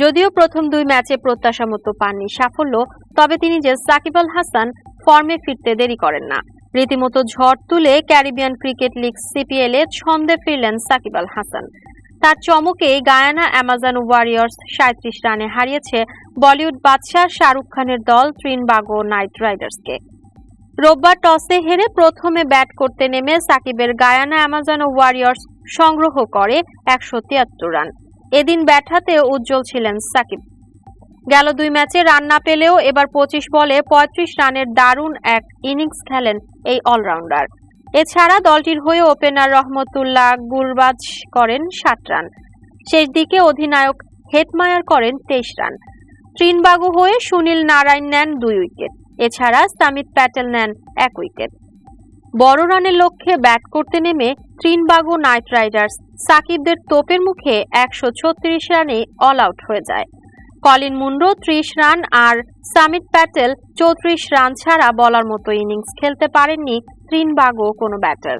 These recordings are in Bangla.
যদিও প্রথম দুই ম্যাচে প্রত্যাশা মতো পাননি সাফল্য, তবে তিনি যে সাকিব আল হাসান ফর্মে ফিরতে দেরি করেন না। রীতিমতো ঝড় তুলে ক্যারিবিয়ান ক্রিকেট লিগ সিপিএল এ ছন্দে ফিরলেন সাকিব আল হাসান। তার চমকে গায়ানা অ্যামাজন ওয়ারিয়র্স সাঁত্রিশ রানে হারিয়েছে বলিউড বাদশাহ শাহরুখ খানের দল ত্রিনবাগো নাইট রাইডার্সকে। রোববার টসে হেরে প্রথমে ব্যাট করতে নেমে সাকিবের গায়ানা অ্যামাজন ওয়ারিয়র্স সংগ্রহ করে একশো তিয়াত্তর রান। এদিন ব্যাট হাতে উজ্জ্বল ছিলেন সাকিব। গেল দুই ম্যাচে রান না পেলেও এবার পঁচিশ বলে পঁয়ত্রিশ রানের দারুণ এক ইনিংস খেলেন এই অলরাউন্ডার। এছাড়া দলটির হয়ে ওপেনার রহমতুল্লাহ গুলবাজ করেন ষাট রান। শেষ দিকে অধিনায়ক হেটমায়ার করেন তেইশ রান। ত্রিনবাগু হয়ে সুনীল নারায়ণ নেন দুই উইকেট। এছাড়া সামিত প্যাটেল নেন এক উইকেট। বড় রানের লক্ষ্যে ব্যাট করতে নেমে ত্রিনবাগো নাইট রাইডার্স। সাকিবদের তোপের মুখে একশো ছত্রিশ রানে অল আউট হয়ে যায়। কলিন মুন্ডো ত্রিশ রান আর সামিত প্যাটেল চৌত্রিশ রান ছাড়া বলার মতো ইনিংস খেলতে পারেননি ত্রিনবাগো কোনো ব্যাটার।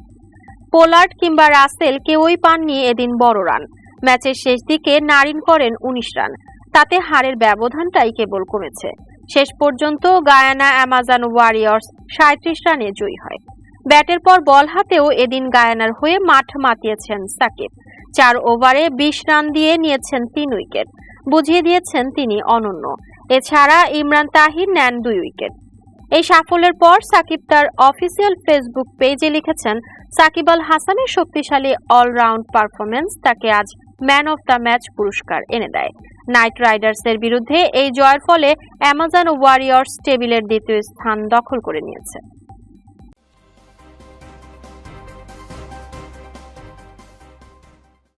পোলার্ড কিংবা রাসেল কেউই পাননি এদিন বড় রান। ম্যাচের শেষ দিকে নারিন করেন উনিশ রান। তাতে হারের ব্যবধানটাই কেবল কমেছে। শেষ পর্যন্ত গায়ানা অ্যামাজন ওয়ারিয়র্স সাঁত্রিশ রানে জয়ী হয়। ব্যাটের পর বল হাতেও এদিন গায়ানার হয়ে মাঠ মাতিয়েছেন সাকিব। চার ওভারে বিশ রান দিয়ে নিয়েছেন তিন উইকেট। বুঝিয়ে দিয়েছেন তিনি অনন্য। এছাড়া ইমরান তাহির নেন দুই উইকেট। এই সাফল্যের পর সাকিব তার অফিসিয়াল ফেসবুক পেজে লিখেছেন, সাকিব আল হাসানের শক্তিশালী অলরাউন্ড পারফরমেন্স তাকে আজ ম্যান অফ দ্য ম্যাচ পুরস্কার এনে দেয়। নাইট রাইডার্সের বিরুদ্ধে এই জয়ের ফলে অ্যামাজন ওয়ারিয়র্স টেবিলের দ্বিতীয় স্থান দখল করে নিয়েছে।